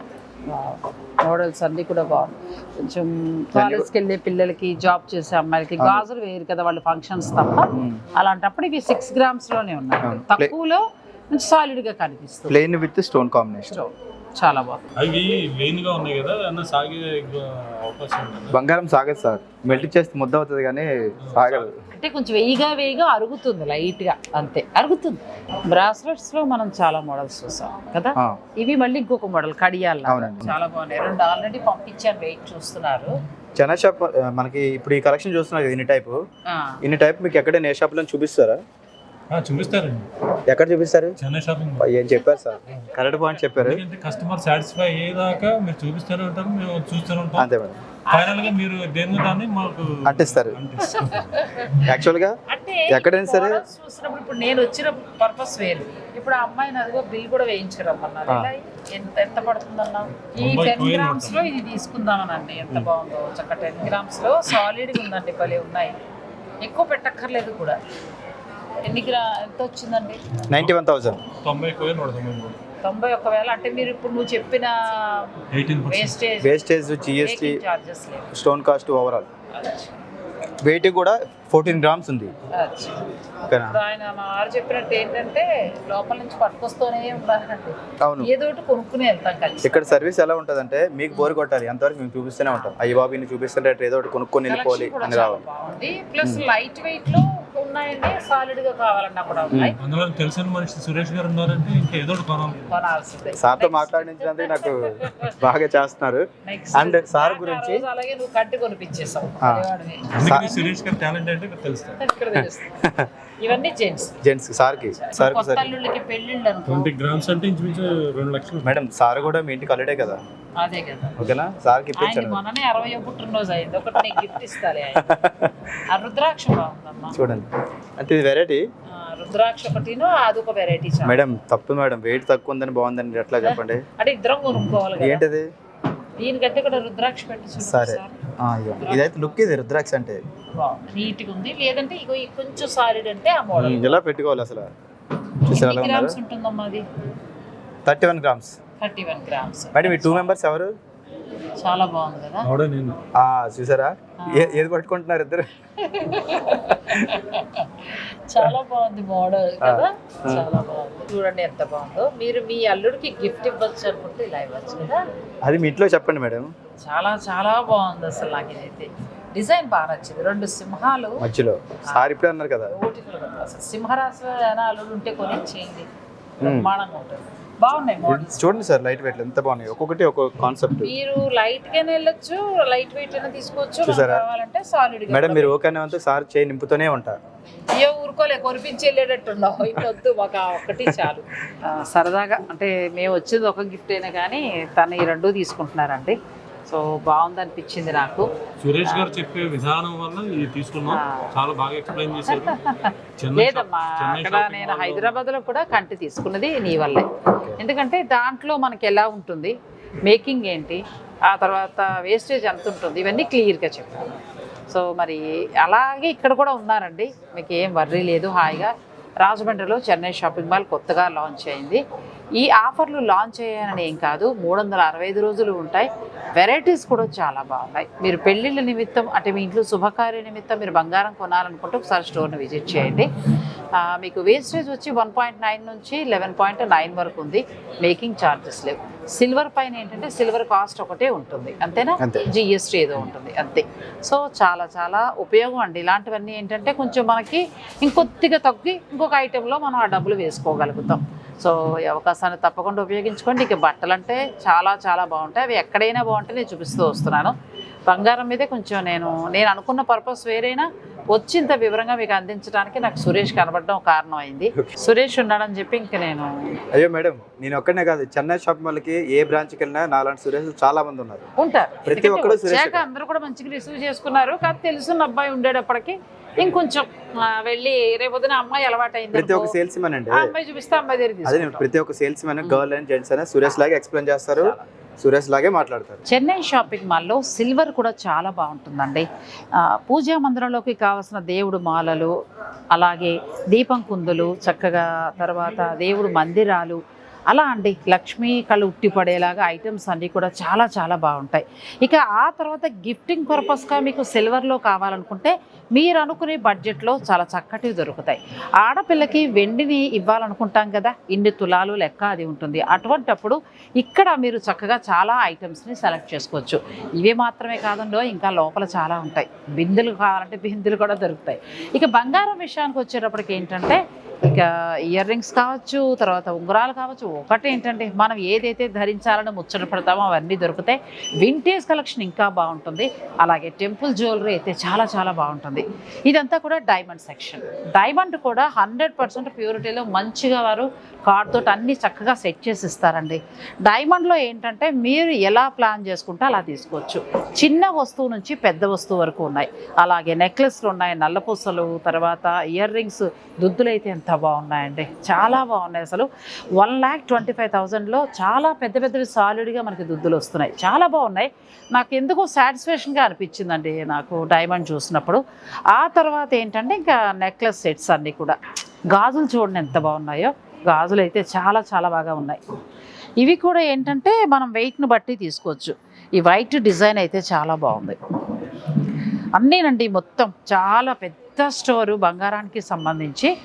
మోడల్స్ అన్నీ కూడా బాగున్నాయి కొంచెం కాలేజ్కి వెళ్ళే పిల్లలకి జాబ్ చేసే అమ్మాయిలకి గాజులు వేరు కదా వాళ్ళు ఫంక్షన్స్ తప్ప. అలాంటప్పుడు ఇవి సిక్స్ గ్రామ్స్లోనే ఉన్నాయి. తక్కువలో మంచి సాలిడ్గా కనిపిస్తుంది. Plain with stone combination. చాలా బాగుంది. అవి లేన్గా ఉన్నాయి కదా అన్న సాగే అవకాశం బంగారం సాగదు సార్. మెల్ట్ చేస్తే ముద్ద అవుతుంది కానీ సాగదు. అంటే కొంచెం వేయిగా వేయిగా అరుగుతుంది లైట్గా. అంతే. అరుగుతుంది. బ్రాస్లెట్స్లో మనం చాలా మోడల్స్ చూసాం కదా? ఇవి మళ్ళీ ఇంకొక మోడల్ కడియాలు. చాలా బాగున్నాయి. రెండు ఆల్రెడీ పంపించాను వెయిట్ చూస్తున్నారు. చెన్నై షాప్ మనకి ఇప్పుడు ఈ కలెక్షన్ చూస్తున్నారు కదా ఇన్ని టైపు. ఇన్ని టైప్ మీకు ఎక్కడ ఏ షాప్లో చూపిస్తారా? చూపిస్తారండి. ఎక్కడ చూపిస్తారు? చెన్నై షాపింగ్ ఏం చెప్పారు సార్? కరెక్ట్ పాయింట్ చెప్పారు. ఎందుకంటే కస్టమర్ సాటిస్ఫై అయ్యేదాకా మీరు చూపిస్తూనే ఉంటారు మేము చూస్తూనే ఉంటాం. అంతే మేడం. ఫైనల్గా మీరు దేని దాన్ని మాకు అంటిస్తారు. అంటిస్తారు. యాక్చువల్గా అంటే ఎక్కడైనా సరే- చూసినప్పుడు ఇప్పుడు నేను వచ్చిన పర్పస్ వేరు. ఇప్పుడు ఆ అమ్మాయిని అదిగో బిల్ కూడా వేయించరమ్మన్నారు. ఆ. ఇలా ఎంత ఎంత పడుతుందన్నా? ఈ టెన్ గ్రామ్స్లో ఇది తీసుకుందామనండి. ఎంత బాగుందో. చక్క టెన్ గ్రామ్స్లో సాలిడ్ ఉందండి. భలే ఉన్నాయి. ఎక్కువ పెట్టక్కర్లేదు కూడా. ఎన్ని గ్రా ఎంత వచ్చిందండి? Ninety one thousand. తొంభై తొంభై అంటే మీరు ఇప్పుడు నువ్వు చెప్పిన వేస్టేజ్ వేస్టేజ్ జిఎస్టీ చార్జెస్ లేవు. Stone cost overall. వెయిట్ కూడా ఫోర్టీన్ గ్రామ్స్ ఉంది. ఆయన మా వారు చెప్పినట్టు ఏంటంటే లోపల నుంచి పట్టుకొస్తూనే ఉండాలండి. అవును. ఏదో ఒకటి కొనుక్కుని వెళ్తాం కలిసి ఇక్కడ సర్వీస్ ఎలా ఉంటుందంటే మీకు బోర్ కొట్టాలి అంతవరకు మేము చూపిస్తూనే ఉంటాం. అయ్యి బాబు ఇన్ని చూపిస్తుంటే ఏదో ఒకటి కొనుక్కొని వెళ్ళిపోవాలి అని రావాలి. ప్లస్ లైట్ వెయిట్లో ఉన్నాయండి సాలిడ్గా కావాలన్నా కూడా ఉన్నాయి. అందులో తెలిసిన మనిషి సురేష్ గారు ఉన్నారంటే ఇంకా ఏదో ఒకటి కొనాలి. మాట్లాడించినందుకు నాకు బాగా చేస్తున్నారు. అండ్ సార్ గురించి? అలాగే నువ్వు కట్టి కొనిపించేసావు. సురేష్ గారి టాలెంట్ ఇక్కడ ఇవన్నీ జెంట్స్ జెంట్స్ సార్కి సార్ సార్ అల్లుళ్ళకి పెళ్ళిళ్ళు ట్వంటీ గ్రామ్స్ అంటే ఇంచుమించు రెండు లక్షలు. మేడం సార్ కూడా మీ ఇంటికి అల్లుడే కదా? అదే కదా. ఓకేనా? సార్కి ఆయన ఇప్పించాను మొన్ననే అరవై పుట్టినరోజు అయింది. ఒకటి నీకు గిఫ్ట్ ఇస్తాలే ఆయన. ఆ రుద్రాక్ష బాగుందమ్మా. చూడండి. అంటే ఇది వెరైటీ ఆ, రుద్రాక్ష ఒకటిను అదొక వెరైటీ చాలా. మేడం తప్పు మేడం. వెయిట్ తక్కువ ఉందని బాగుందని ఎట్లా చెప్పండి. అంటే ఇద్దరం కొనుక్కోవాలి కదా. ఏంటిది? దీనికంటే కూడా రుద్రాక్ష పెట్టి సరే. ఇదైతే లుక్ ఇది రుద్రాక్ష అంటే. బాగుంది నీట్గా ఉంది. లేదంటే ఇగో ఈ కొంచెం సాలిడ్ అంటే ఆ మోడల్ ఎలా పెట్టుకోవాలి అసలు? చూసారా ఎలా ఉన్నారు? గ్రామ్స్ ఉంటుందమ్మా అది? Thirty one grams thirty one grams madam ఈ టూ మెంబర్స్ ఎవరు? చాలా బాగుంది కదా? ఆవిడ నేను. ఆ, చూసారా? ఏ- ఏది పట్టుకుంటున్నారు ఇద్దరు? చాలా బాగుంది మోడల్ కదా? చాలా బాగుంది. చూడండి ఎంత బాగుందో. మీరు మీ అల్లుడికి గిఫ్ట్ ఇవ్వచ్చు అనుకుంటే ఇలా ఇవ్వచ్చు కదా? అది మీ ఇంట్లో చెప్పండి మేడం. చాలా చాలా బాగుంది అసలు నాకు ఇదైతే. డిజైన్ బాగా నచ్చింది. రెండు సింహాలు. మధ్యలో. సార్ ఇప్పుడే అన్నారు కదా. అసలు సింహరాశిలో ఏమైనా అల్లుడు ఉంటే కొనిచ్చేయండి. బ్రహ్మాండంగా ఉంటుంది. బాగున్నాయి మోడల్స్ చూడండి సార్ లైట్ వెయిట్ ఎంత బాగున్నాయి. ఒక్కొక్కటి ఒక్కొక్క కాన్సెప్ట్ మీరు లైట్ గానే వెళ్ళొచ్చు లైట్ వెయిట్ అయినా తీసుకోవచ్చు. మనకు చూసారా? కావాలంటే సాలిడ్ మేడం మీరు ఓకే అనే సార్ చేయి నింపుతూనే ఉంటారు అయ్యో ఊరుకోలే కొనిపించి వెళ్ళేటట్టున్నావు. ఇంకొద్దు మాకు ఆ ఒక్కటి చాలు. ఆ, సరదాగా అంటే మేము వచ్చింది ఒక గిఫ్ట్ అయినా కానీ తను ఈ రెండు తీసుకుంటున్నారండి. సో బాగుంది అనిపించింది నాకు. సురేష్ గారు చెప్పే విధానం వల్ల ఇది తీసుకున్నాం. చాలా బాగా ఎక్స్ప్లెయిన్ చేశారు. *laughs* లేదమ్మా అక్కడ నేను హైదరాబాద్లో కూడా కంటి తీసుకున్నది నీ వల్లే. ఎందుకంటే దాంట్లో మనకి ఎలా ఉంటుంది మేకింగ్ ఏంటి ఆ తర్వాత వేస్టేజ్ ఎంత ఉంటుంది ఇవన్నీ క్లియర్గా చెప్పాను సో మరి అలాగే ఇక్కడ కూడా ఉన్నారండి. మీకు ఏం వర్రీ లేదు హాయిగా రాజమండ్రిలో చెన్నై షాపింగ్ మాల్ కొత్తగా లాంచ్ అయింది. ఈ ఆఫర్లు లాంచ్ అయ్యానని ఏం కాదు మూడు వందల అరవై ఐదు రోజులు ఉంటాయి. వెరైటీస్ కూడా చాలా బాగున్నాయి. మీరు పెళ్ళిళ్ళ నిమిత్తం అంటే మీ ఇంట్లో శుభకార్య నిమిత్తం మీరు బంగారం కొనాలనుకుంటే ఒకసారి స్టోర్ని విజిట్ చేయండి. మీకు వేస్టేజ్ వచ్చి వన్ పాయింట్ నైన్ నుంచి లెవెన్ పాయింట్ నైన్ వరకు ఉంది. మేకింగ్ ఛార్జెస్ లేవు. సిల్వర్ పైన ఏంటంటే సిల్వర్ కాస్ట్ ఒకటే ఉంటుంది. అంతేనా? అంతే. జిఎస్టీ ఏదో ఉంటుంది. అంతే. సో చాలా చాలా ఉపయోగం అండి. ఇలాంటివన్నీ ఏంటంటే కొంచెం మనకి ఇంకొద్దిగా తగ్గి ఇంకొక ఐటెంలో మనం ఆ డబ్బులు వేసుకోగలుగుతాం. సో ఈ అవకాశాన్ని తప్పకుండా ఉపయోగించుకోండి. ఇక బట్టలు అంటే చాలా చాలా బాగుంటాయి. అవి ఎక్కడైనా బాగుంటే నేను చూపిస్తూ వస్తున్నాను. బంగారం మీదే కొంచెం నేను నేను అనుకున్న పర్పస్ వేరైనా వచ్చి ఇంత వివరంగా మీకు అందించడానికి నాకు సురేష్ కనబడడం కారణం అయింది సురేష్ ఉన్నాడని చెప్పి ఇంక నేను అయ్యో మేడం నేను ఒక్కనే కాదు చెన్నై షాపింగ్ మాల్కి ఏ బ్రాంచ్కి వెళ్ళినా నాలాంటి సురేష్ చాలా మంది ఉన్నారు. ఉంటారు. ప్రతి ఒక్కరు సురేష్ అందరూ కూడా మంచిగా రిసీవ్ చేసుకున్నారు. కానీ తెలుసున్న అబ్బాయి ఉండేటప్పటికి ఇంకొంచెం వెళ్ళి రేపొద్దున అమ్మాయి అలవాటు అయింది ప్రతి ఒక్క సేల్స్ మ్యాన్ అండి. అమ్మాయి చూపిస్తే అమ్మాయి దగ్గర ప్రతి ఒక్క sales man girl and gents అయినా సురేష్ లాగే ఎక్స్ప్లెయిన్ చేస్తారు. సురేష్ లాగే మాట్లాడతారు. చెన్నై షాపింగ్ మాల్లో సిల్వర్ కూడా చాలా బాగుంటుందండి. పూజా మందిరంలోకి కావాల్సిన దేవుడు మాలలు అలాగే దీపం కుందులు చక్కగా తర్వాత దేవుడు మందిరాలు అలా అండి. లక్ష్మీ కళ్ళు ఉట్టి పడేలాగా ఐటమ్స్ అన్నీ కూడా చాలా చాలా బాగుంటాయి. ఇక ఆ తర్వాత గిఫ్టింగ్ పర్పస్గా మీకు సిల్వర్లో కావాలనుకుంటే మీరు అనుకునే బడ్జెట్లో చాలా చక్కటివి దొరుకుతాయి. ఆడపిల్లకి వెండిని ఇవ్వాలనుకుంటాం కదా ఇన్ని తులాలు లెక్క అది ఉంటుంది. అటువంటప్పుడు ఇక్కడ మీరు చక్కగా చాలా ఐటమ్స్ని సెలెక్ట్ చేసుకోవచ్చు. ఇవి మాత్రమే కాదండో ఇంకా లోపల చాలా ఉంటాయి. బిందులు కావాలంటే బిందులు కూడా దొరుకుతాయి. ఇక బంగారం విషయానికి వచ్చేటప్పటికి ఏంటంటే ఇక ఇయర్ రింగ్స్ కావచ్చు తర్వాత ఉంగరాలు కావచ్చు ఒకటి ఏంటంటే మనం ఏదైతే ధరించాలని ముచ్చట పడతామో అవన్నీ దొరుకుతాయి. వింటేజ్ కలెక్షన్ ఇంకా బాగుంటుంది. అలాగే టెంపుల్ జ్యువెలరీ అయితే చాలా చాలా బాగుంటుంది. ఇదంతా కూడా డైమండ్ సెక్షన్ డైమండ్ కూడా హండ్రెడ్ పర్సెంట్ ప్యూరిటీలో మంచిగా వారు కార్డ్తో అన్ని చక్కగా సెట్ చేసి ఇస్తారండి డైమండ్లో ఏంటంటే మీరు ఎలా ప్లాన్ చేసుకుంటే అలా తీసుకోవచ్చు. చిన్న వస్తువు నుంచి పెద్ద వస్తువు వరకు ఉన్నాయి. అలాగే నెక్లెస్లు ఉన్నాయి నల్లపూసలు తర్వాత ఇయర్ రింగ్స్ దుద్దులు అయితే ఎంత బాగున్నాయండి. చాలా బాగున్నాయి అసలు. వన్ ల్యాక్ ట్వంటీ ఫైవ్ థౌజండ్లో చాలా పెద్ద పెద్దవి సాలిడ్గా మనకి దుద్దులు వస్తున్నాయి. చాలా బాగున్నాయి. నాకు ఎందుకో సాటిస్ఫాక్షన్గా అనిపించిందండి నాకు డైమండ్ చూసినప్పుడు. ఆ తర్వాత ఏంటంటే ఇంకా నెక్లెస్ సెట్స్ అన్నీ కూడా. గాజులు చూడండి ఎంత బాగున్నాయో. గాజులు అయితే చాలా చాలా బాగా ఉన్నాయి. ఇవి కూడా ఏంటంటే మనం వెయిట్ని బట్టి తీసుకోవచ్చు. ఈ వైట్ డిజైన్ అయితే చాలా బాగుంది. అన్నీనండి మొత్తం చాలా పెద్ద స్టోరు బంగారానికి సంబంధించి.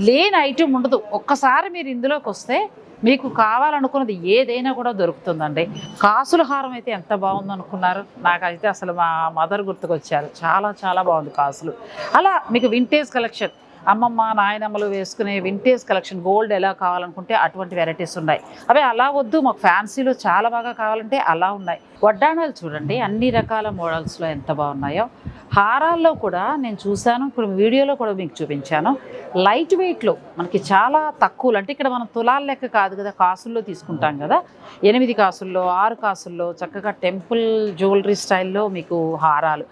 లేని ఐటెం ఉండదు. ఒక్కసారి మీరు ఇందులోకి వస్తే మీకు కావాలనుకున్నది ఏదైనా కూడా దొరుకుతుందండి. కాసుల హారం అయితే ఎంత బాగుంది అనుకున్నారు. నాకైతే అసలు మా మదర్ గుర్తుకొచ్చారు. చాలా చాలా బాగుంది కాసులు. అలా మీకు వింటేజ్ కలెక్షన్ అమ్మమ్మ నాయనమ్మలు వేసుకునే వింటేజ్ కలెక్షన్ గోల్డ్ ఎలా కావాలనుకుంటే అటువంటి వెరైటీస్ ఉన్నాయి. అవి అలా వద్దు మాకు ఫ్యాన్సీలో చాలా బాగా కావాలంటే అలా ఉన్నాయి. వడ్డాణాలు చూడండి అన్ని రకాల మోడల్స్లో ఎంత బాగున్నాయో. హారాల్లో కూడా నేను చూశాను ఇప్పుడు వీడియోలో కూడా మీకు చూపించాను. లైట్ వెయిట్లో మనకి చాలా తక్కువలు అంటే ఇక్కడ మనం తులాల లెక్క కాదు కదా కాసుల్లో తీసుకుంటాం కదా. ఎనిమిది కాసుల్లో ఆరు కాసుల్లో చక్కగా టెంపుల్ జ్యువెలరీ స్టైల్లో మీకు హారాలు.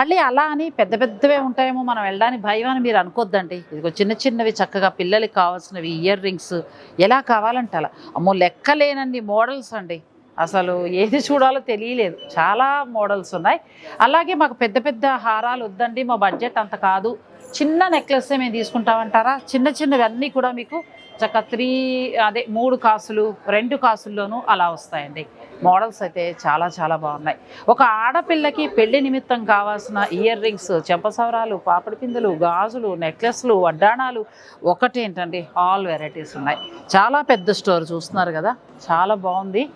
మళ్ళీ అలా అని పెద్ద పెద్దవే ఉంటాయేమో మనం వెళ్ళడానికి భయం అని మీరు అనుకోద్దండి. ఇదిగో చిన్న చిన్నవి చక్కగా పిల్లలకి కావాల్సినవి ఇయర్ రింగ్స్ ఎలా కావాలంటే అలా. అమ్మో లెక్కలేనన్ని మోడల్స్ అండి. అసలు ఏది చూడాలో తెలియలేదు. చాలా మోడల్స్ ఉన్నాయి. అలాగే మాకు పెద్ద పెద్ద హారాలు వద్దండి మా బడ్జెట్ అంత కాదు. చిన్న నెక్లెస్ మేము తీసుకుంటామంటారా? చిన్న చిన్నవి అన్నీ కూడా మీకు చక్క త్రీ అదే మూడు కాసులు రెండు కాసుల్లోనూ అలా వస్తాయండి. మోడల్స్ అయితే చాలా చాలా బాగున్నాయి. ఒక ఆడపిల్లకి పెళ్ళి నిమిత్తం కావాల్సిన ఇయర్ రింగ్స్ చెంపసవరాలు పాపడి పిందులు గాజులు నెక్లెస్లు వడ్డాణాలు ఒకటి ఏంటండి ఆల్ వెరైటీస్ ఉన్నాయి. చాలా పెద్ద స్టోర్ చూస్తున్నారు కదా? చాలా బాగుంది.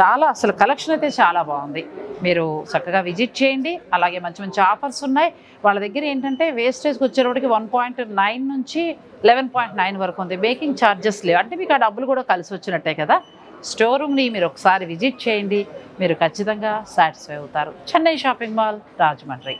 చాలా అసలు కలెక్షన్ అయితే చాలా బాగుంది. మీరు చక్కగా విజిట్ చేయండి. అలాగే మంచి మంచి ఆఫర్స్ ఉన్నాయి. వాళ్ళ దగ్గర ఏంటంటే వేస్టేజ్కి వచ్చేటప్పటికి వన్ పాయింట్ నైన్ నుంచి లెవెన్ పాయింట్ నైన్ వరకు ఉంది. మేకింగ్ ఛార్జెస్ లేవు. అంటే మీకు ఆ డబ్బులు కూడా కలిసి వచ్చినట్టే కదా? స్టోర్ రూమ్ని మీరు ఒకసారి విజిట్ చేయండి. మీరు ఖచ్చితంగా సాటిస్ఫై అవుతారు. Chennai shopping mall Rajahmundry